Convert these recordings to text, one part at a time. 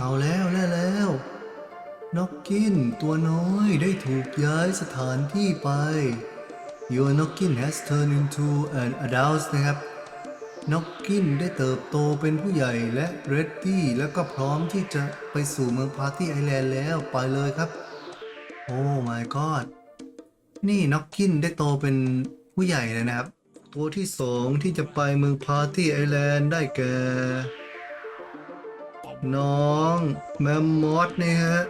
เอาแล้วแล้วแล้วนกกินตัวน้อยได้ถูกย้ายสถานที่ไป Your Nokkin has turned into an adult นะครับนกกินได้เติบโตเป็นผู้ใหญ่และ ready แล้วก็พร้อมที่จะไปสู่เมืองพาร์ตี้ไอแลนด์แล้วไปเลยครับ โอ้ my god นี่นกกินได้โตเป็นผู้ใหญ่เลยนะครับ ตัวที่สองที่จะไปเมืองพาร์ตี้ไอแลนด์ได้แก่ น้องแมมมอสเนี่ยฮะ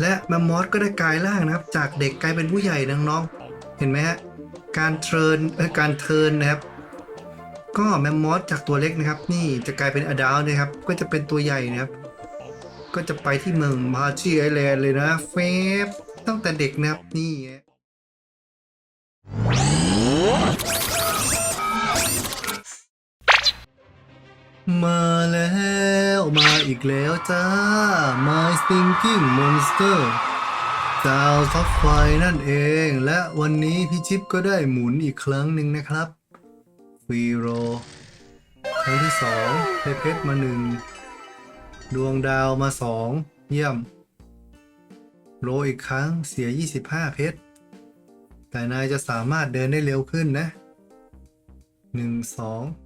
และแมมมอสก็ได้กลายร่างนะครับ จากเด็กกลายเป็นผู้ใหญ่น้องๆเห็นไหมฮะการเทิร์นเอยการเทิร์นนะครับ ก็แมมมอสจากตัวเล็กนะครับ นี่จะกลายเป็นอดัลนะครับ ก็จะเป็นตัวใหญ่นะครับ ก็จะไปที่เมืองมาชีไอแลนด์เลยนะเฟบตั้งแต่เด็กนะครับนี่ มาแล้วมาอีกแล้วจ้า My Stinking Monster ดาวท็อปไฟนั่นเอง และวันนี้พี่ชิปก็ได้หมุนอีกครั้งหนึ่งนะครับฟีโรครั้งที่สองเพชรมาหนึ่งดวงดาวมาสองเยี่ยม โรอีกครั้งเสีย 25 เพชร แต่นายจะสามารถเดินได้เร็วขึ้นนะ 1 2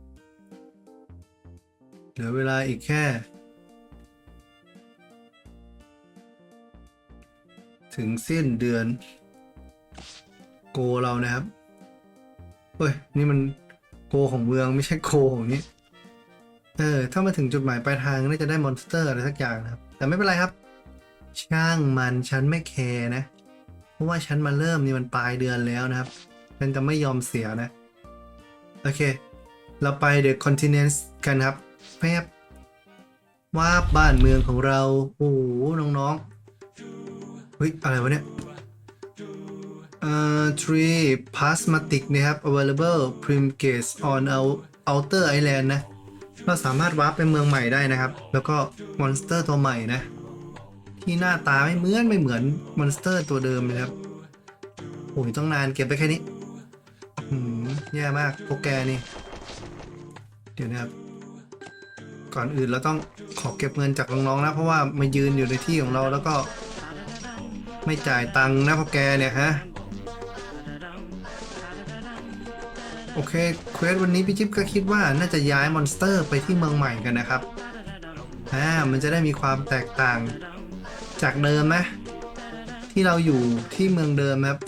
เหลือเวลาอีกแค่ ถึงสิ้นเดือน โกเรานะครับ เฮ้ย นี่มันโกของเมืองไม่ใช่โกของนี้ เออ ถ้ามาถึงจุดหมายปลายทางน่าจะได้มอนสเตอร์อะไรสักอย่างนะครับ แต่ไม่เป็นไรครับ ช่างมันฉันไม่แคร์นะ เพราะว่าฉันมาเริ่มนี่มันปลายเดือนแล้วนะครับ ฉันจะไม่ยอมเสียนะ โอเค เราไปเดอะคอนติเนนต์กันครับ แป๊บว่าบ้านเมืองของเรา โอ้โหน้องๆ เฮ้ย อะไรวะเนี่ย เอ่อ tree plasmatic นะครับ available prim gauge on our outer island นะ เราสามารถวาร์ปไปเมืองใหม่ได้นะครับ แล้วก็มอนสเตอร์ตัวใหม่นะ ที่หน้าตาไม่เหมือนไม่เหมือนมอนสเตอร์ตัวเดิมเลยครับ โอ้ยต้องนานเก็บไปแค่นี้หืมแย่มากพวกแกรนี่ เดี๋ยวนะครับ ก่อนอื่นเราต้องขอเก็บเงินจากน้องๆนะ เพราะว่ามายืนอยู่ในที่ของเราแล้วก็ ไม่จ่ายตังค์นะพวกแกเนี่ยฮะโอเคเควสวันนี้พี่จิ๊บก็คิดว่าน่าจะย้ายมอนสเตอร์ไปที่เมืองใหม่กันนะครับอ่ามันจะได้มีความแตกต่างจากเดิมนะที่เราอยู่ที่เมืองเดิมนะครับ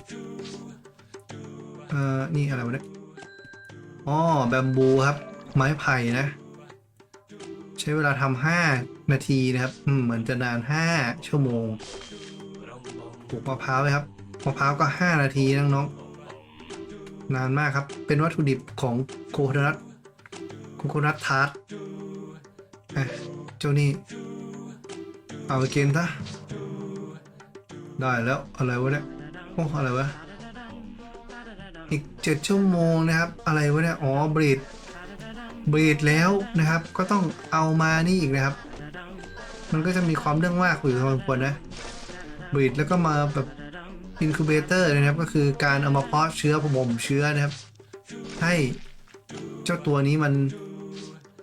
เอ่อนี่อะไรวะเนี่ยอ๋อแบมบูครับ ไม้ไผ่นะ ช้เวลาทำห้านาทีนะครับ อืมเหมือนจะนานห้าชั่วโมงปลูกมะพร้าวเลยครับมะพร้าวก็ห้านาทีน้องๆนานมากครับ เป็นวัตถุดิบของโคโคนัทโคโคนัททาร์ตอะเจ้านี่เอาไปกินซะได้แล้วอะไรวะเนี่ยโอ้อะไรวะอีกเจ็ดชั่วโมงนะครับ อะไรวะเนี่ยอ๋อบรีด บรดแล้วนะครับ ก็ต้องเอามานี่อีกนะครับ มันก็จะมีความเรื่องมากอยู่พอสมควรนะบรดแล้วก็มาแบบอินคูเบเตอร์นะครับ ก็คือการเอามาเพาะเชื้อผมมเชื้อนะครับ ให้เจ้าตัวนี้มัน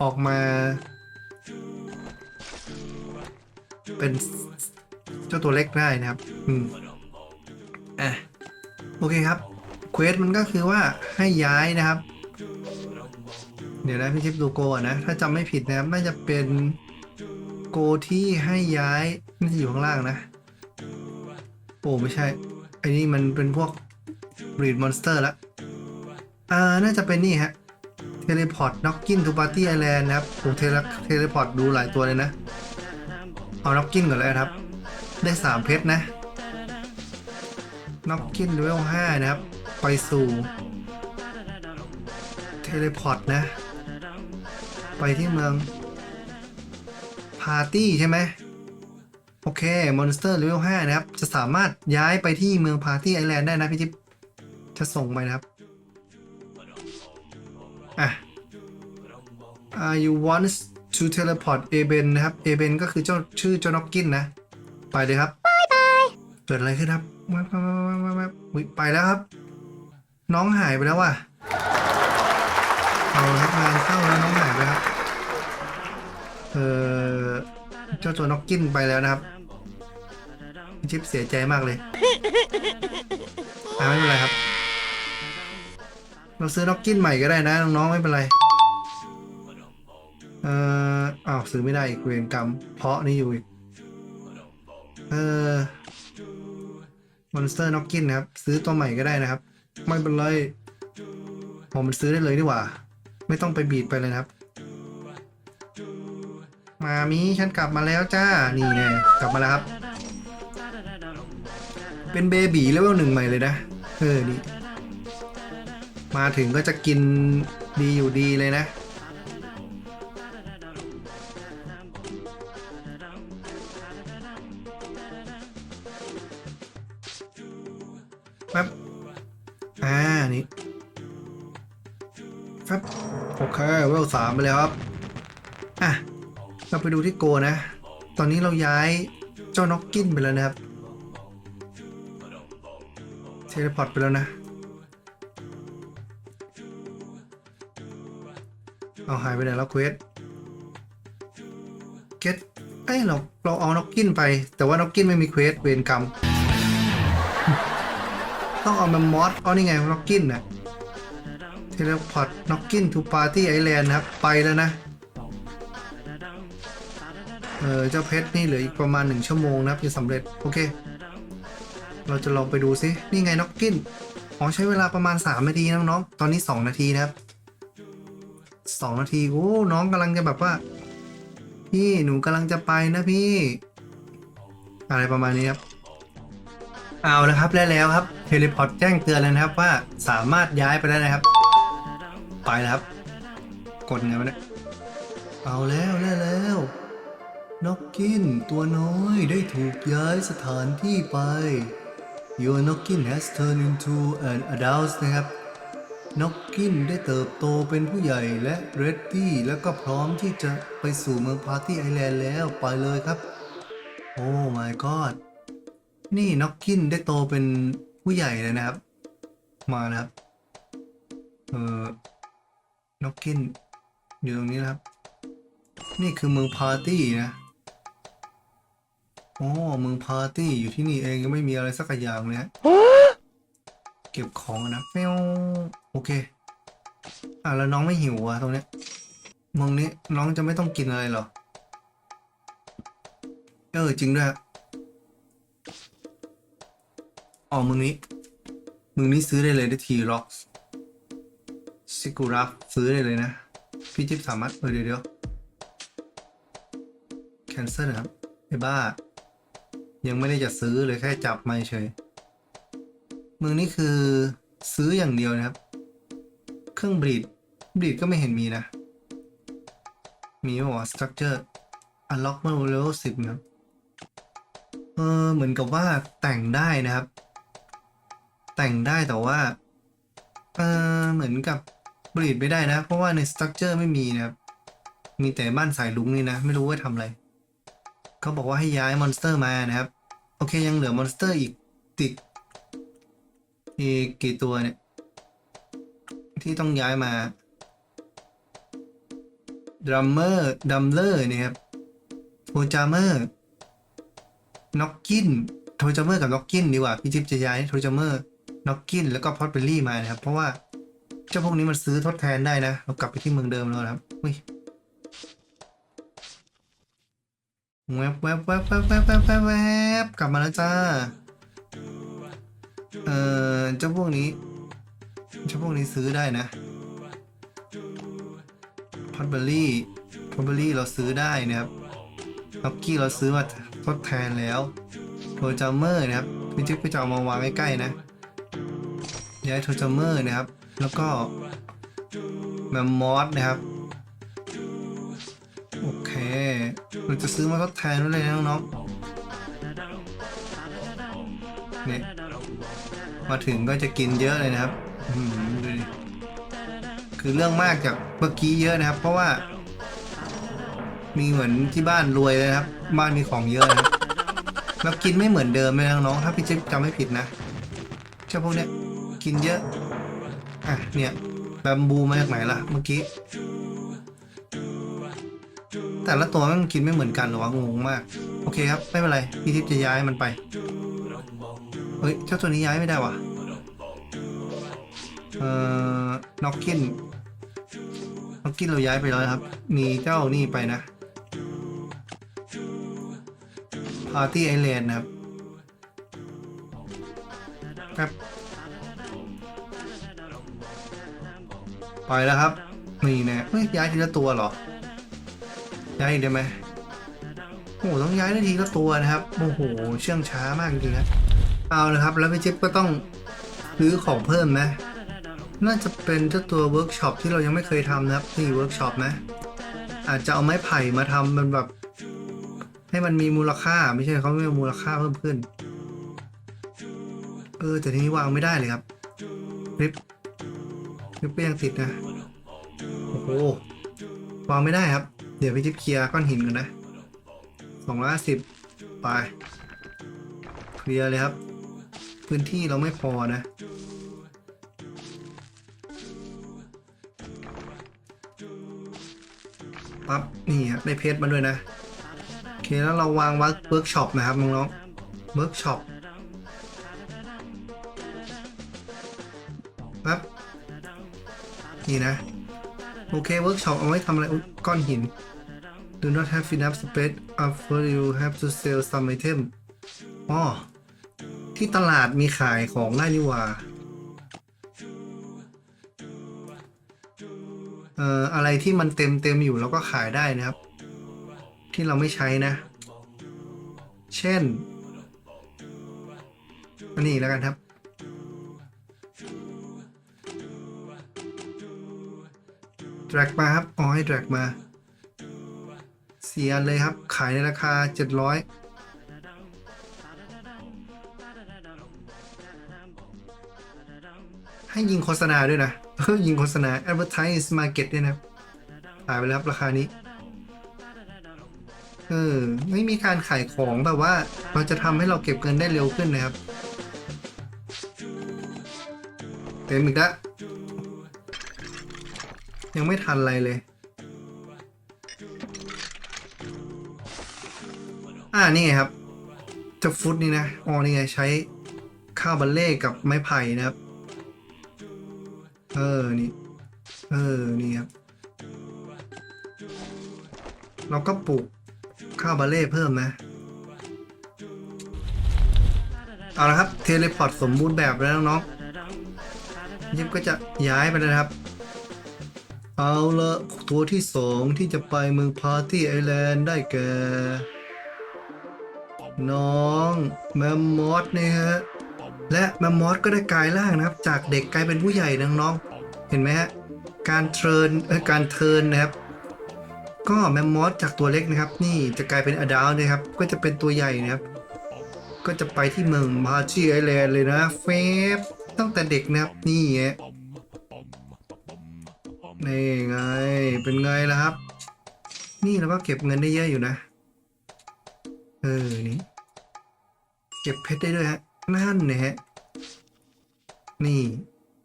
ออกมา เป็นเจ้าตัวเล็กได้นะครับ อืมอะโอเคครับเควสมันก็คือว่าให้ย้ายนะครับ เดี๋ยวนะพี่ชิปดูโกก่อนะ ถ้าจำไม่ผิดนะครับน่าจะเป็นโกที่ให้ย้ายน่าจะอยู่ข้างล่างนะ โอ้ไม่ใช่ไอ้นี่มันเป็นพวก breed monster ละอ่าน่าจะเป็นนี่ฮะ teleport knocking to party island นะครับโอ้เทเล teleport ดูหลายตัวเลยนะ เอา knocking ก่อนเลยครับ ได้สามเพชรนะ knocking level 5นะครับ ไปสู่เทเลพอร์ตนะ ไปที่เมืองพาร์ตี้ใช่ไหมโอเคมอนสเตอร์เลเวล5นะครับ จะสามารถย้ายไปที่เมืองพาร์ตี้ไอแลนด์ได้นะพี่จิ๊บจะส่งไปนะครับอะ uh, you want to teleport a b e n นะครับ a b e n ก็คือเจ้าชื่อเจ้านอกกินนะ ไปเลยครับบายบายเกิดอะไรขึ้นครับว๊บแว๊บแว๊บแว๊บแว๊บอุ๊ยไปแล้วครับ น้องหายไปแล้วว่ะ เอาละครับงานเข้าแล้วน้องหายไปครับเออเจ้าตัวน็อกกินไปแล้วนะครับพี่จิ๊บเสียใจมากเลยอาไม่เป็นไรครับ เราซื้อน็อกกินใหม่ก็ได้นะน้องๆไม่เป็นไร เอ่ออ้าวซื้อไม่ได้อีกเวรกรรม เพราะนี่อยู่อีก เออมอนสเตอร์น็อกกินนะครับ ซื้อตัวใหม่ก็ได้นะครับ ไม่เป็นไรผมมันซื้อได้เลยดีกว่า ไม่ต้องไปบีดไปเลยครับ มามีฉันกลับมาแล้วจ้า นี่แน่กลับมาแล้วครับ เป็นเบบีเลเวลหนึ่งใหม่เลยนะ เออนี่มาถึงก็จะกินดีอยู่ดีเลยนะ แป๊บ อ่า นี่ แป๊บโอเคเวลสามไปแล้วครับ อะ เราไปดูที่โกนะ ตอนนี้เราย้ายเจ้าน็อกกินไปแล้วนะครับ เทเลพอร์ตไปแล้วนะ เอาหายไปไหนแล้วเควสเกตเอ้ยเราเราเอาน็อกกินไป แต่ว่าน็อกกินไม่มีเควสเวรกรรม ต้องเอามามอสเอานี่ไงน็อกกินนะ เทเลพอร์ตน็อกกิ้นทูปาร์ตี้ไอแลนด์นะครับ ไปแล้วนะ เออเจ้าเพชรนี่เหลืออีกประมาณหนึ่งชั่วโมงนะครับจะสำเร็จ โอเค เราจะลองไปดูซินี่ไงน็อกกิ้นอ๋อใช้เวลาประมาณ 3 นาทีน้องๆตอนนี้ 2 นาทีนะครับ 2 นาที โอ้ น้องกำลังจะแบบว่า พี่หนูกำลังจะไปนะพี่ อะไรประมาณนี้ครับเอาล้วครับแล้วแล้วครับเทเลพอร์ตแจ้งเตือนแล้วนะครับว่าสามารถย้ายไปได้นะครับ ไปแล้วครับ กดไงวะเนี่ยเอาแล้วแล้วแล้วนกกินตัวน้อยได้ถูกย้ายสถานที่ไป Your Nokkin has turned into an adult นะครับนกกินได้เติบโตเป็นผู้ใหญ่และ ready แล้วก็พร้อมที่จะไปสู่เมืองพาร์ตี้ไอแลนด์แล้วไปเลยครับ โอ้ my god นี่น็อกกินได้โตเป็นผู้ใหญ่เลยนะครับ มานะครับ เออ น็อกกินอยู่ตรงนี้นะครับ นี่คือเมืองพาร์ตี้นะโอ้เมืองพาร์ตี้อยู่ที่นี่เองยังไม่มีอะไรสักอย่างเลยฮะเก็บของนะเมวโอเค อะแล้วน้องไม่หิวอะตรงเนี้ยเมืองนี้น้องจะไม่ต้องกินอะไรหรอเออจริงด้วยอ๋อมึงนี้มึงนี้ซื้อได้เลยได้ทีล็อก ซิกูรักซื้อได้เลยนะ พี่จิ๊บสามารถเออเดี๋ยวเดี๋ยวแคนเซิลนะครับไอ้บ้า ยังไม่ได้จะซื้อเลยแค่จับมาเฉยมึงนี่คือซื้ออย่างเดียวนะครับ เครื่องบรีดบรีดก็ไม่เห็นมีนะ มีไหมวะสตรัคเจอร์อันล็อกเมื่อเลเวลสิบนะครับเออเหมือนกับว่าแต่งได้นะครับ แต่งได้แต่ว่าเออเหมือนกับ บรีดไม่ได้นะ เพราะว่าในสตรัคเจอร์ไม่มีนะครับ มีแต่บ้านสายลุงนี่นะ ไม่รู้ว่าทำอะไร เขาบอกว่าให้ย้ายมอนสเตอร์มานะครับ โอเคยังเหลือมอนสเตอร์อีกติดอีกกี่ตัวเนี่ย ที่ต้องย้ายมาดัมเมอร์ดัมเลอร์เนี่ยครับโพจามเมอร์น็อกกินโทจามเมอร์กับน็อกกินดีกว่าพี่จิ๊บจะย้ายโทจามเมอร์น็อกกินแล้วก็พอตเบลลี่มานะครับ เพราะว่า เจ้าพวกนี้มันซื้อทดแทนได้นะ เรากลับไปที่เมืองเดิมแล้วนะครับอุ้ยแวบแวบแวบแวบแวบแวบแวบแวบกลับมาแล้วจ้า เอ่อเจ้าพวกนี้ เจ้าพวกนี้ซื้อได้นะพอตเบลลี่พอตเบลลี่เราซื้อได้นะครับล็อกกี้เราซื้อมาทดแทนแล้วโทรจามเมอร์นะครับพี่จิ๊บก็จะเอามาวางใกล้ๆนะย้ายโทรจามเมอร์นะครับ แล้วก็แมมมอสนะครับ โอเคเราจะซื้อมาทดแทนไว้เลยนะน้องๆเนี่ยมาถึงก็จะกินเยอะเลยนะครับดูดิคือเรื่องมากจากเมื่อกี้เยอะนะครับ เพราะว่า มีเหมือนที่บ้านรวยเลยนะครับ บ้านมีของเยอะนะครับแล้วกินไม่เหมือนเดิมเลยนะน้องๆถ้าพี่จิ๊บจำไม่ผิดนะเจ้าพวกเนี้ยกินเยอะ อะเนี่ยแบมบูมาจากไหนล่ะเมื่อกี้ แต่ละตัวมันกินไม่เหมือนกันหรอวะงงมาก โอเคครับ ไม่เป็นไรพี่ทิพย์จะย้ายมันไป เฮ้ย เจ้าตัวนี้ย้ายไม่ได้วะเอ่อ น็อกกินน็อกกินเราย้ายไปแล้วครับ มีเจ้านี่ไปนะพาร์ตี้ไอแลนด์นะครับครับ ไปแล้วครับ นี่แน่เฮ้ยย้ายทีละตัวเหรอ ย้ายอีกได้ไหมโอ้โหต้องย้ายได้ทีละตัวนะครับ โอ้โห เชื่องช้ามากจริงนะเอาเลยครับ แล้วพี่จิ๊บก็ต้องซื้อของเพิ่มนะ น่าจะเป็นเจ้าตัวเวิร์กช็อปที่เรายังไม่เคยทำนะครับนี่เวิร์กช็อปนะ อาจจะเอาไม้ไผ่มาทำมันแบบ ให้มันมีมูลค่าไม่ใช่เขาไม่มีมูลค่าเพิ่มขึ้น เออแต่ทีนี้วางไม่ได้เลยครับ ริบริบก็ยังติดนะ โอ้โหวางไม่ได้ครับ เดี๋ยวไปจิ๊บเคลียร์ก้อนหินก่อนนะสองร้อยสิบไป เคลียร์เลยครับ พื้นที่เราไม่พอนะ ปั๊บ นี่ครับได้เพชรมาด้วยนะ โอเค แล้วเราวางวัเวิร์กช็อปนะครับน้องๆเวิร์กช็อปปั๊บ นี่นะ โอเคเวิร์กช็อปเอาไว้ทำอะไรก้อนหิน do not have enough space after you have to sell some item อ๋อที่ตลาดมีขายของได้นี่ว่าเอ่ออะไรที่มันเต็มเต็มอยู่แล้วก็ขายได้นะครับ ที่เราไม่ใช้นะ เช่นอันนี้แล้วกันครับ drag มาครับอ๋อให้ drag มา เสียเลยครับ ขายในราคา 700ให้ยิงโฆษณาด้วยนะ ยิงโฆษณา advertise market ด้วยนะขายไปแล้วครับราคานี้ เออ ไม่มีการขายของแบบว่า เราจะทำให้เราเก็บเงินได้เร็วขึ้นนะครับ เต็มอีกแล้ว ยังไม่ทันอะไรเลย อ่านี่ไงครับจะฟุตนี่นะอ๋อนี่ไงใช้ข้าวบัลเล่กับไม้ไผ่นะครับ เออ นี่ เออ นี่ครับ เราก็ปลูกข้าวบาเล่เพิ่มนะ เอาละครับ เทเลพอร์ตสมบูรณ์แบบแล้วน้องๆยิบก็จะย้ายไปเลยนะครับ เอาละตัวที่สองที่จะไปเมืองพาร์ตี้ไอแลนด์ได้แก่ น้องแมมมอสเนี่ยฮะ และแมมมอสก็ได้กลายร่างนะครับ จากเด็กกลายเป็นผู้ใหญ่น้องๆเห็นไหมฮะ การเทิร์นเออการเทิร์นนะครับ ก็แมมมอสจากตัวเล็กนะครับ นี่จะกลายเป็นอดัลนะครับ ก็จะเป็นตัวใหญ่นะครับ ก็จะไปที่เมืองมาชีไอแลนด์เลยนะเฟบตั้งแต่เด็กนะครับนี่ไง นี่ไง เป็นไงล่ะครับ นี่เราก็เก็บเงินได้เยอะอยู่นะ เออ นี่ เก็บเพชรได้ด้วยฮะ นั่นนะฮะ นี่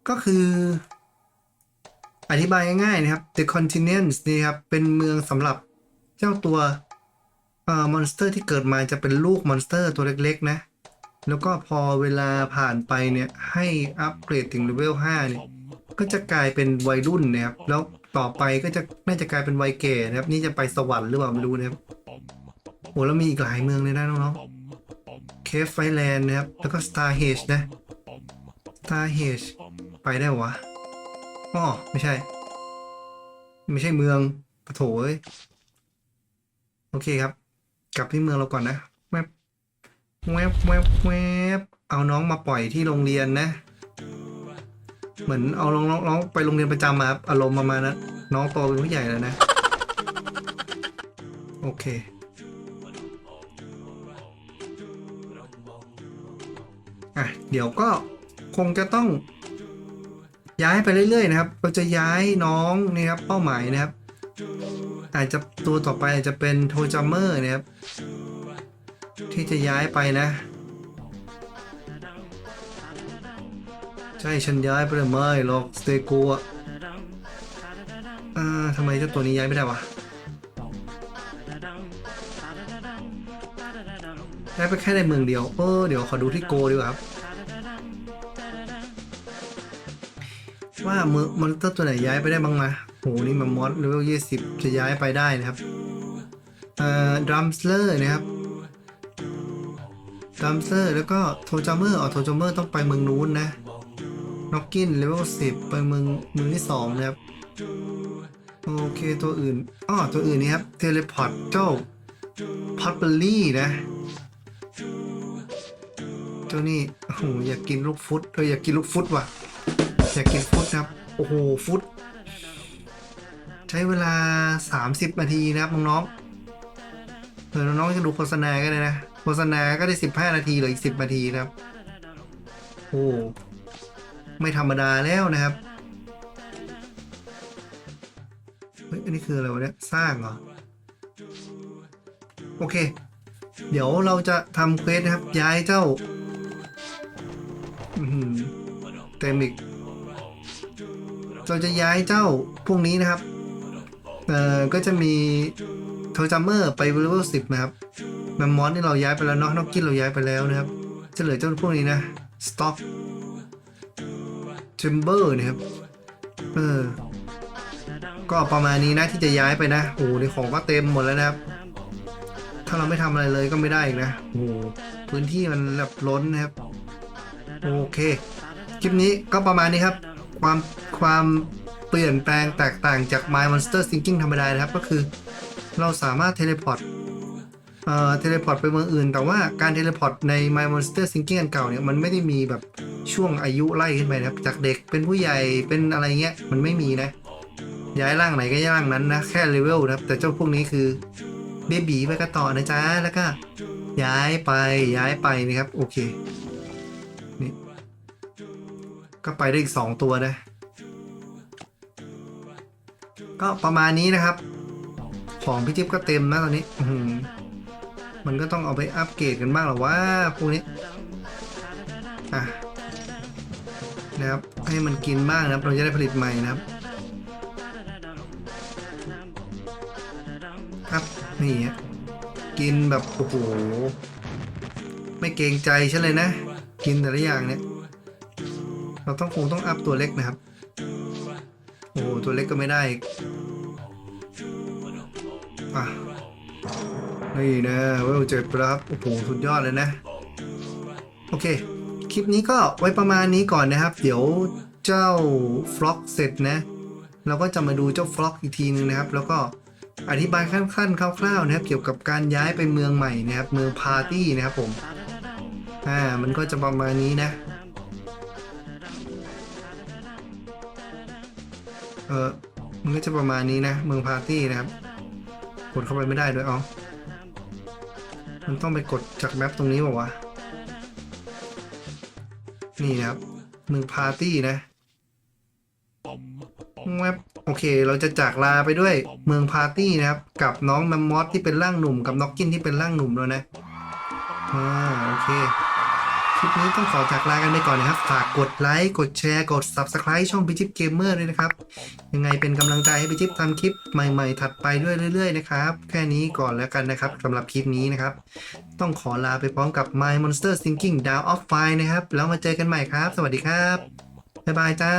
ก็คือ อธิบายง่ายๆนะครับ The Continents นี่ครับ เป็นเมืองสำหรับเจ้าตัวมอนสเตอร์ที่เกิดมาจะเป็นลูกมอนสเตอร์ตัวเล็กๆ นะ แล้วก็พอเวลาผ่านไปเนี่ย ให้อัปเกรดถึงเลเวล5เนี่ย ก็จะกลายเป็นวัยรุ่นนะครับแล้วต่อไปก็จะน่าจะกลายเป็นวัยแก่นะครับ นี่จะไปสวรรค์หรือเปล่าไม่รู้นะครับโอ้แล้วมีอีกหลายเมืองเลยนะน้องๆเคฟไฟแลนด์นะครับ แล้วก็ Star h a g e นะ Star h a g e ไปได้หรอวะอ๋อไม่ใช่ ไม่ใช่เมืองปะโถเอ้ยโอเคครับ กลับที่เมืองเราก่อนนะแวบแวบแวบแวบเอาน้องมาปล่อยที่โรงเรียนนะ เหมือนเอาน้องน้องน้องไปโรงเรียนประจำมาครับอารมณ์ประมาณนั้นน้องโตเป็นผู้ใหญ่แล้วนะ โอเค อะ เดี๋ยวก็คงจะต้อง ย้ายไปเรื่อยๆนะครับ เราจะย้ายน้องนี่ครับเป้าหมายนะครับ อาจจะตัวต่อไปอาจจะเป็นโทจัมเมอร์นะครับ ที่จะย้ายไปนะ ใช่ฉันย้ายไปไลยไม่หรอกสเตโกะอ่าทำไมเจ้าตัวนี้ย้ายไม่ได้วะย้ายไปแค่ในเมืองเดียวเออเดี๋ยวขอดูที่โกดีกว่าครับ ว่ามือมอนเตอร์ตัวไหนย้ายไปได้บ้างมาโหนี่มันมอสเลเวลยี่สิบจะย้ายไปได้นะครับเอ่อดรัมสเลอร์นะครับดัมสเลอร์แล้วก็โทจัมเมอร์อ๋อโทจัมเมอร์ต้องไปเมืองนู้นนะ น็อกกินเลเวลสิบไปเมืองเมืองที่สองนะครับ โอเคตัวอื่นอ้อตัวอื่นนี่ครับเทเลพอร์ตเจ้าพอตเบอรี่นะเจ้านี่โอ้โหอยากกินลูกฟุตเอออยากกินลูกฟุตว่ะ อยากกินฟุตครับ โอ้โหฟุต ใช้เวลา 30 นาทีนะครับน้องๆเผื่อน้องๆจะดูโฆษณาก็ได้นะ โฆษณาก็ได้ 15 นาทีเหลืออีก 10 นาทีนะครับ โอ้ ไม่ธรรมดาแล้วนะครับเฮ้ยอันนี้คืออะไรวะเนี่ยสร้างเหรอ โอเค เดี๋ยวเราจะทำเควสนะครับ ย้ายเจ้าเต็มอีกเราจะย้ายเจ้าพวกนี้นะครับ เอ่อ ก็จะมีโทจัมเมอร์ไปเลเวลสิบนะครับแมมมอสนี่เราย้ายไปแล้วเนาะนอกกินเราย้ายไปแล้วนะครับจะเหลือเจ้าพวกนี้นะสต็อก เชมเบอร์นะครับ เออ ก็ประมาณนี้นะที่จะย้ายไปนะโอ้โหในของก็เต็มหมดแล้วนะครับ ถ้าเราไม่ทำอะไรเลยก็ไม่ได้อีกนะโอ้โหพื้นที่มันแบบล้นนะครับ โอเค คลิปนี้ก็ประมาณนี้ครับ ความความเปลี่ยนแปลงแตกต่างจาก My Monster Thinking ธรรมดานะครับ ก็คือเราสามารถเทเลพอร์ตเอ่อเทเลพอร์ตไปเมืองอื่น แต่ว่าการเทเลพอร์ตใน My Monster Thinking อันเก่าเนี่ย มันไม่ได้มีแบบ ช่วงอายุไล่ขึ้นไปนะครับ จากเด็กเป็นผู้ใหญ่เป็นอะไรเงี้ยมันไม่มีนะ ย้ายร่างไหนก็ย้ายร่างนั้นนะแค่เลเวลนะครับ แต่เจ้าพวกนี้คือเบบีไปก็ต่อนะจ๊ะแล้วก็ย้ายไปย้ายไปนะครับ โอเคนี่ก็ไปได้อีกสองตัวนะ ก็ประมาณนี้นะครับ ของพี่จิ๊บก็เต็มนะตอนนี้อืมันก็ต้องเอาไปอัปเกรดกันบ้างหรอว่าพวกนี้อะ นะครับ ให้มันกินบ้างนะครับเราจะได้ผลิตใหม่นะครับครับนี่ฮะกินแบบโอ้โหไม่เกรงใจฉันเลยนะ กินแต่ละอย่างเนี่ย เราต้องคงต้องอัพตัวเล็กนะครับ โอ้โหตัวเล็กก็ไม่ได้อะนี่นะเวลเจ็ดไปแล้วครับโอ้โหสุดยอดเลยนะ โอเค คลิปนี้ก็ไว้ประมาณนี้ก่อนนะครับ เดี๋ยวเจ้าฟล็อกเสร็จนะ เราก็จะมาดูเจ้าฟล็อกอีกทีนึงนะครับ แล้วก็อธิบายขั้นๆคร่าวๆนะครับ เกี่ยวกับการย้ายไปเมืองใหม่นะครับ เมืองพาร์ตี้นะครับผม อ่า มันก็จะประมาณนี้นะ เออมันก็จะประมาณนี้นะ เมืองพาร์ตี้นะครับ กดเข้าไปไม่ได้ด้วยอ๋อมันต้องไปกดจากแมปตรงนี้บอกว่าวะ นี่นะครับเมืองพาร์ตี้นะแวบโอเค เราจะจากลาไปด้วยเมืองพาร์ตี้นะครับ กับน้องแมมมอสที่เป็นร่างหนุ่ม กับน็อกกินที่เป็นร่างหนุ่มแล้วนะอ่าโอเค คลิปนี้ต้องขอจากลากันไปก่อนนะครับ ฝากกดไลค์กดแชร์กด Subscribe ช่องพิจิปเกมเมอร์ด้วยนะครับ ยังไงเป็นกำลังใจให้พิจิปทำคลิปใหม่ ๆ ถัดไปด้วยเรื่อย ๆ นะครับ แค่นี้ก่อนแล้วกันนะครับสำหรับคลิปนี้นะครับ ต้องขอลาไปพร้อมกับ My Monster Thinking Down of Fire นะครับ แล้วมาเจอกันใหม่ครับ สวัสดีครับบ๊ายบายจ้า